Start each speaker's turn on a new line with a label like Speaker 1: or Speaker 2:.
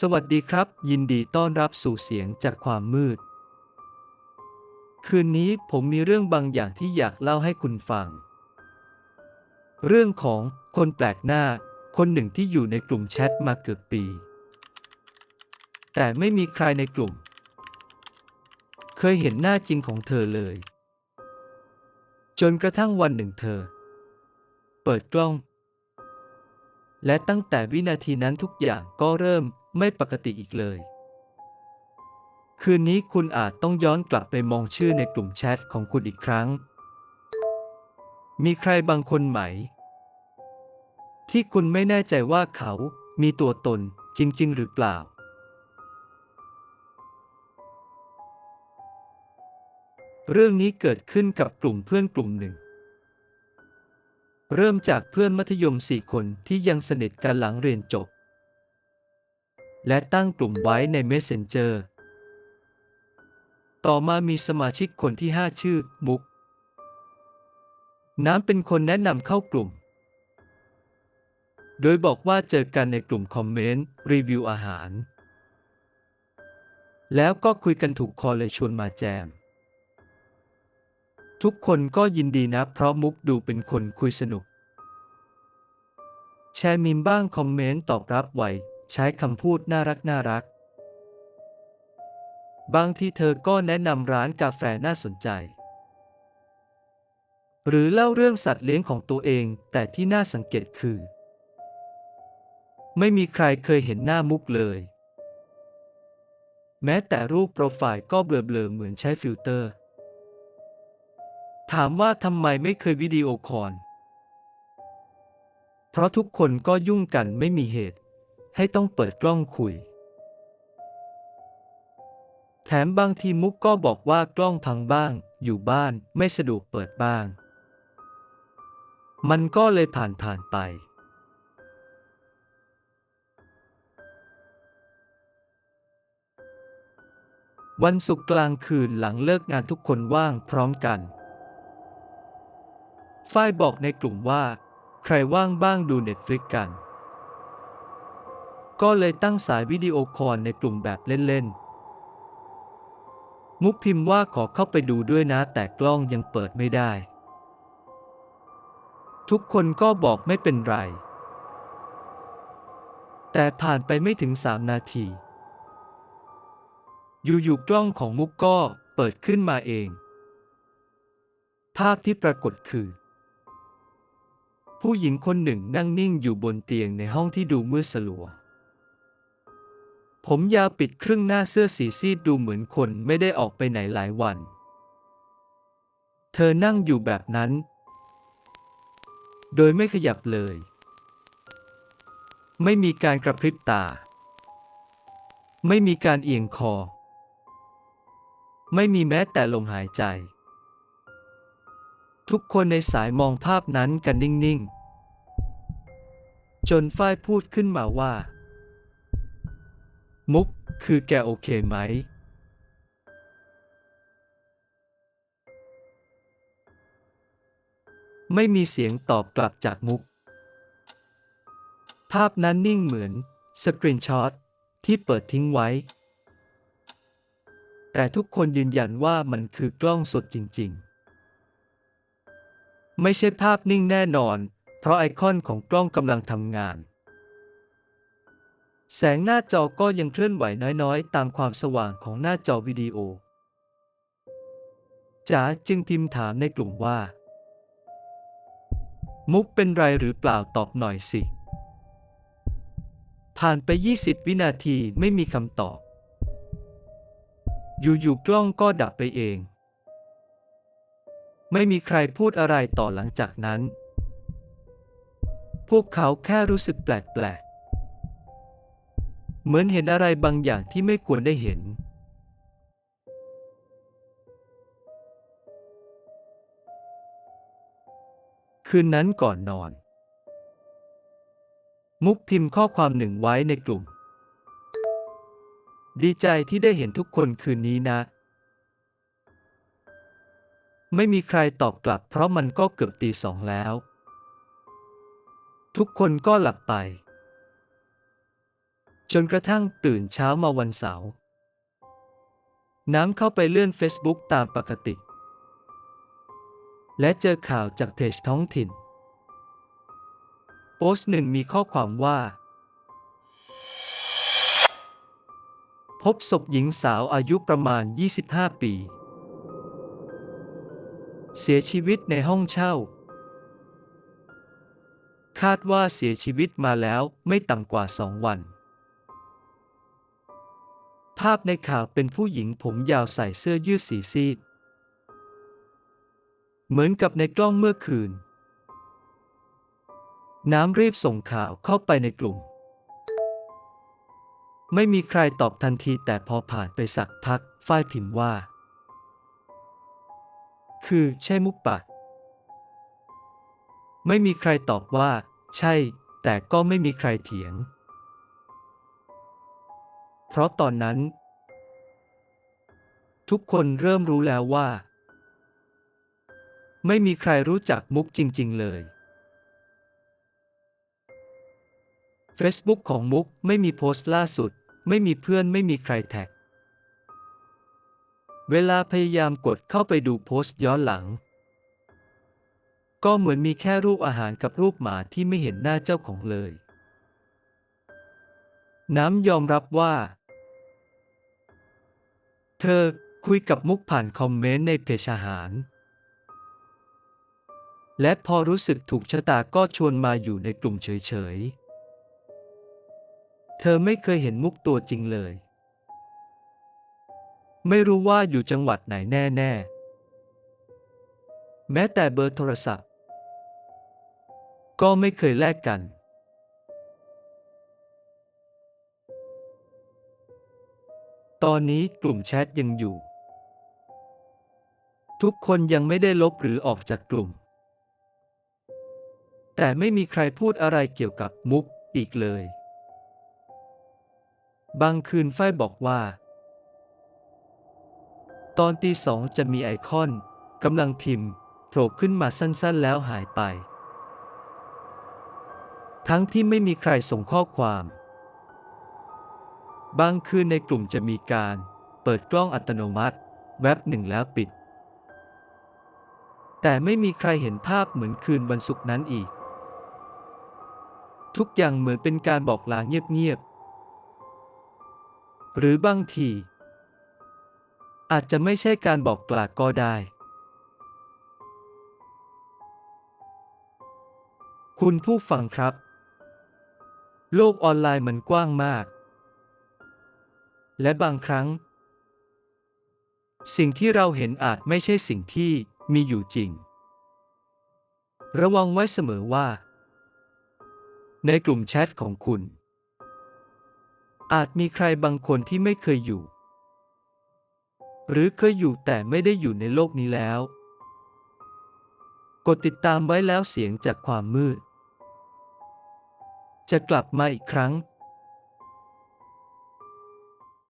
Speaker 1: สวัสดีครับ ยินดีต้อนรับสู่เสียงจากความมืด คืนนี้ผมมีเรื่องบางอย่างที่อยากเล่าให้คุณฟัง เรื่องของคนแปลกหน้า คนหนึ่งที่อยู่ในกลุ่มแชทมาเกือบปี แต่ไม่มีใครในกลุ่ม เคยเห็นหน้าจริงของเธอเลย จนกระทั่งวันหนึ่งเธอ เปิดกล้อง และตั้งแต่วินาทีนั้นทุกอย่างก็เริ่มไม่ปกติอีกเลย คืนนี้คุณอาจต้องย้อนกลับไปมองชื่อในกลุ่มแชทของคุณอีกครั้ง มีใครบางคนไหม ที่คุณไม่แน่ใจว่าเขามีตัวตนจริง ๆ หรือเปล่า เรื่องนี้เกิดขึ้นกับกลุ่มเพื่อนกลุ่มหนึ่ง เริ่มจากเพื่อนมัธยมสี่คนที่ยังสนิทกันหลังเรียนจบ และตั้งกลุ่มไว้ใน Messenger ต่อมามีสมาชิกคนที่ 5 ชื่อ มุก น้ำเป็นคนแนะนำเข้ากลุ่ม โดยบอกว่าเจอกันในกลุ่มคอมเมนต์ รีวิวอาหาร แล้วก็คุยกันถูกคอเลยชวนมาแจม ทุกคนก็ยินดีนะ เพราะมุกดูเป็นคนคุยสนุก แชร์มิมบ้างคอมเมนต์ตอบรับไวใช้คำพูดน่ารักน่ารัก บางทีเธอก็แนะนำร้านกาแฟน่าสนใจ หรือเล่าเรื่องสัตว์เลี้ยงของตัวเอง แต่ที่น่าสังเกตคือ ไม่มีใครเคยเห็นหน้ามุกเลย แม้แต่รูปโปรไฟล์ก็เบลอๆเหมือนใช้ฟิลเตอร์ ถามว่าทำไมไม่เคยวิดีโอคอลเพราะทุกคนก็ยุ่งกันไม่มีเหตุ ให้ต้องเปิดกล้องคุย แถมบางทีมุกก็บอกว่ากล้องพังบ้าง อยู่บ้านไม่สะดวกเปิดบ้าง มันก็เลยผ่านผ่านไป วันศุกร์กลางคืนหลังเลิกงานทุกคนว่างพร้อมกัน ฝ้ายบอกในกลุ่มว่า ใครว่างบ้างดูเน็ตฟลิกกัน ก็เลยตั้งสายวิดีโอคอลในกลุ่มแบบเล่นๆ มุกพิมพ์ว่าขอเข้าไปดูด้วยนะแต่กล้องยังเปิดไม่ได้ ทุกคนก็บอกไม่เป็นไร แต่ผ่านไปไม่ถึงสามนาที อยู่ๆกล้องของมุกก็เปิดขึ้นมาเอง ภาพที่ปรากฏคือ ผู้หญิงคนหนึ่งนั่งนิ่งอยู่บนเตียงในห้องที่ดูมืดสลัว ผมยาวปิดครึ่งหน้าเสื้อสีซีดดูเหมือนคนไม่ได้ออกไปไหนหลายวัน เธอนั่งอยู่แบบนั้น โดยไม่ขยับเลย ไม่มีการกระพริบตา ไม่มีการเอียงคอ ไม่มีแม้แต่ลมหายใจทุกคนในสายมองภาพนั้นกันนิ่ง ๆ จนฝ้ายพูดขึ้นมาว่า มุกคือแกโอเคไหม ไม่มีเสียงตอบกลับจากมุก ภาพนั้นนิ่งเหมือนสกรีนช็อตที่เปิดทิ้งไว้ แต่ทุกคนยืนยันว่ามันคือกล้องสดจริง ๆ ไม่ใช่ภาพนิ่งแน่นอน เพราะไอคอนของกล้องกำลังทำงาน แสงหน้าจอก็ยังเคลื่อนไหวน้อยๆ ตามความสว่างของหน้าจอวิดีโอจ๋าจึงพิมพ์ถามในกลุ่มว่า มุกเป็นไรหรือเปล่าตอบหน่อยสิ ผ่านไป 20 วินาทีไม่มีคำตอบ อยู่ๆกล้องก็ดับไปเอง ไม่มีใครพูดอะไรต่อหลังจากนั้น พวกเขาแค่รู้สึกแปลกๆ เหมือนเห็นอะไรบางอย่างที่ไม่ควรได้เห็น คืนนั้นก่อนนอน มุกพิมพ์ข้อความหนึ่งไว้ในกลุ่ม ดีใจที่ได้เห็นทุกคนคืนนี้นะ ไม่มีใครตอบกลับเพราะมันก็เกือบตีสองแล้ว ทุกคนก็หลับไป จนกระทั่งตื่นเช้ามาวันเสาร์น้ำเข้าไปเลื่อน Facebook ตามปกติ และเจอข่าวจากเพจท้องถิ่น โพสต์หนึ่งมีข้อความว่า พบศพหญิงสาวอายุประมาณ 25 ปี เสียชีวิตในห้องเช่าาดว่าเสียชีวิตมาแล้วไม่ต่ำกว่าสองวัน ภาพในข่าวเป็นผู้หญิงผมยาวใส่เสื้อยืดสีซีด เหมือนกับในกล้องเมื่อคืน น้ำรีบส่งข่าวเข้าไปในกลุ่ม ไม่มีใครตอบทันทีแต่พอผ่านไปสักพักฝ้ายพิมพ์ว่า คือใช่มุกปะไม่มีใครตอบว่า ใช่ แต่ก็ไม่มีใครเถียง เพราะตอนนั้น ทุกคนเริ่มรู้แล้วว่า ไม่มีใครรู้จักมุกจริง ๆ เลย Facebook ของมุกไม่มีโพสต์ล่าสุด ไม่มีเพื่อนไม่มีใครแท็ก เวลาพยายามกดเข้าไปดูโพสต์ย้อนหลัง ก็เหมือนมีแค่รูปอาหารกับรูปหมาที่ไม่เห็นหน้าเจ้าของเลย น้ำยอมรับว่า เธอคุยกับมุกผ่านคอมเมนต์ในเพจอาหาร และพอรู้สึกถูกชะตาก็ชวนมาอยู่ในกลุ่มเฉยๆ เธอไม่เคยเห็นมุกตัวจริงเลย ไม่รู้ว่าอยู่จังหวัดไหนแน่ ๆ แม้แต่เบอร์โทรศัพท์ ก็ไม่เคยแลกกัน ตอนนี้กลุ่มแชทยังอยู่ ทุกคนยังไม่ได้ลบหรือออกจากกลุ่ม แต่ไม่มีใครพูดอะไรเกี่ยวกับมุกอีกเลย บางคืนฝ้ายบอกว่า ตอนตีสองจะมีไอคอนกำลังพิมพ์โผล่ขึ้นมาสั้นๆแล้วหายไป ทั้งที่ไม่มีใครส่งข้อความ บางคืนในกลุ่มจะมีการเปิดกล้องอัตโนมัติแวบหนึ่งแล้วปิด แต่ไม่มีใครเห็นภาพเหมือนคืนวันศุกร์นั้นอีก ทุกอย่างเหมือนเป็นการบอกลาเงียบๆ หรือบางที อาจจะไม่ใช่การบอกกล่าก็ได้ คุณผู้ฟังครับ โลกออนไลน์มันกว้างมาก และบางครั้ง สิ่งที่เราเห็นอาจไม่ใช่สิ่งที่มีอยู่จริง ระวังไว้เสมอว่า ในกลุ่มแชทของคุณ อาจมีใครบางคนที่ไม่เคยอยู่ หรือเคยอยู่แต่ไม่ได้อยู่ในโลกนี้แล้ว กดติดตามไว้แล้วเสียงจากความมืด จะกลับมาอีกครั้ง